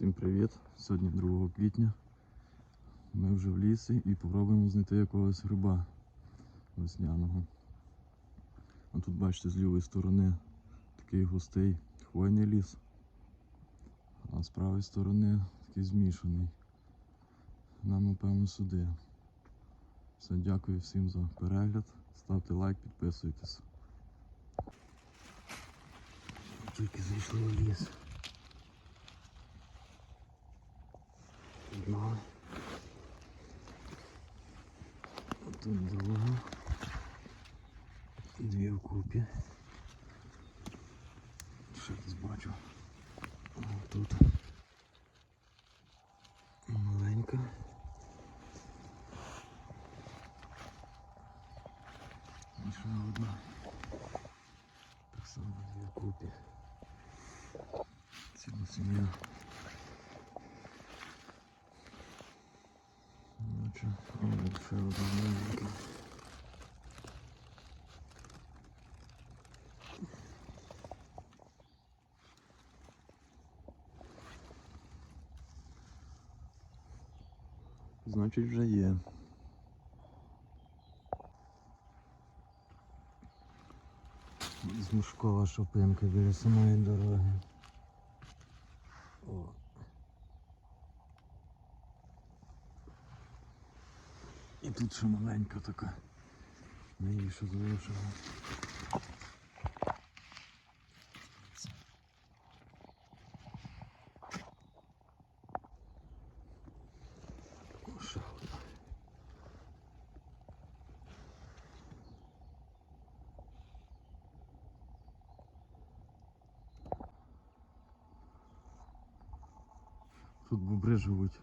Всім привіт! Сьогодні 2 квітня. Ми вже в лісі і попробуємо знайти якогось гриба весняного. А тут бачите з лівої сторони такий густий хвойний ліс, а з правої сторони такий змішаний. Нам напевно сюди. Все, дякую всім за перегляд. Ставте лайк, підписуйтесь. Тільки зайшли в ліс. Одна. Тут друга. Дві вкупі. Ще десь бачу. Тут. Маленька. І ще одна. Так само дві вкупі. Ціла сім'я. О, ще одна. Значить вже є. Змушкова шопинка біля самої дороги. О. І тут ще маленька така. Не її ще одна. Тут бобри живуть.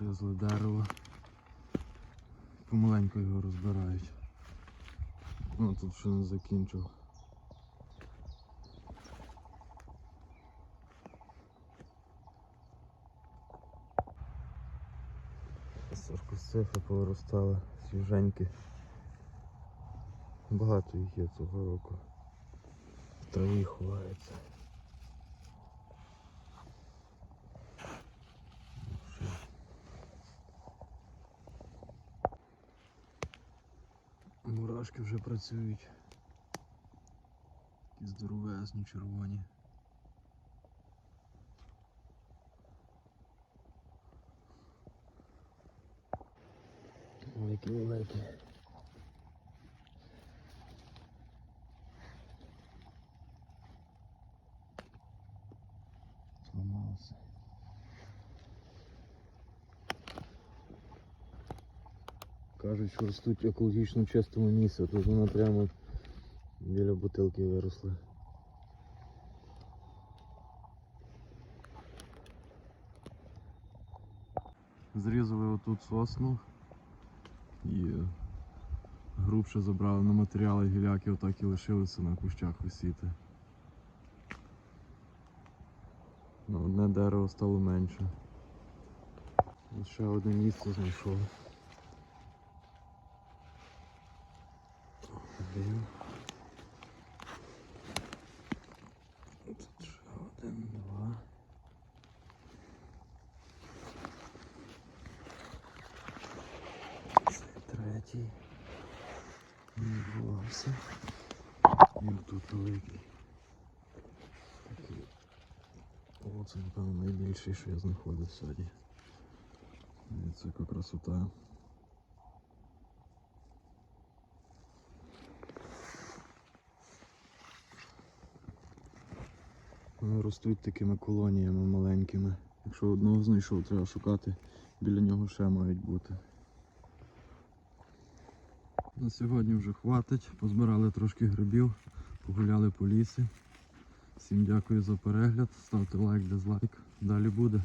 Зарізали дерево. Помаленьку його розбирають. Ну тут ще не закінчив. Саркосифи повиростали, свіженькі. Багато їх є цього року. В ховаються. Ще Мурашки вже працюють. Такі здоровезні, червоні. Ой, великі. Зламався. Кажуть, що ростуть екологічно чистому місці. Тут вона прямо біля бутилки виросла. Зрізали отут сосну і грубше забрали на матеріали гіляки, отак і лишилися на кущах висіти. На одне дерево стало менше. Ще одне місце знайшов. Один. Тут ще один, два. Це третій. Не відбувався. І тут великий. Такий. О, це напевно найбільший, що я знаходив сьогодні. І це яка красота. Ростуть такими колоніями маленькими. Якщо одного знайшов, треба шукати, біля нього ще мають бути. На сьогодні вже хватить. Позбирали трошки грибів, погуляли по лісі. Всім дякую за перегляд. Ставте лайк, дизлайк. Далі буде.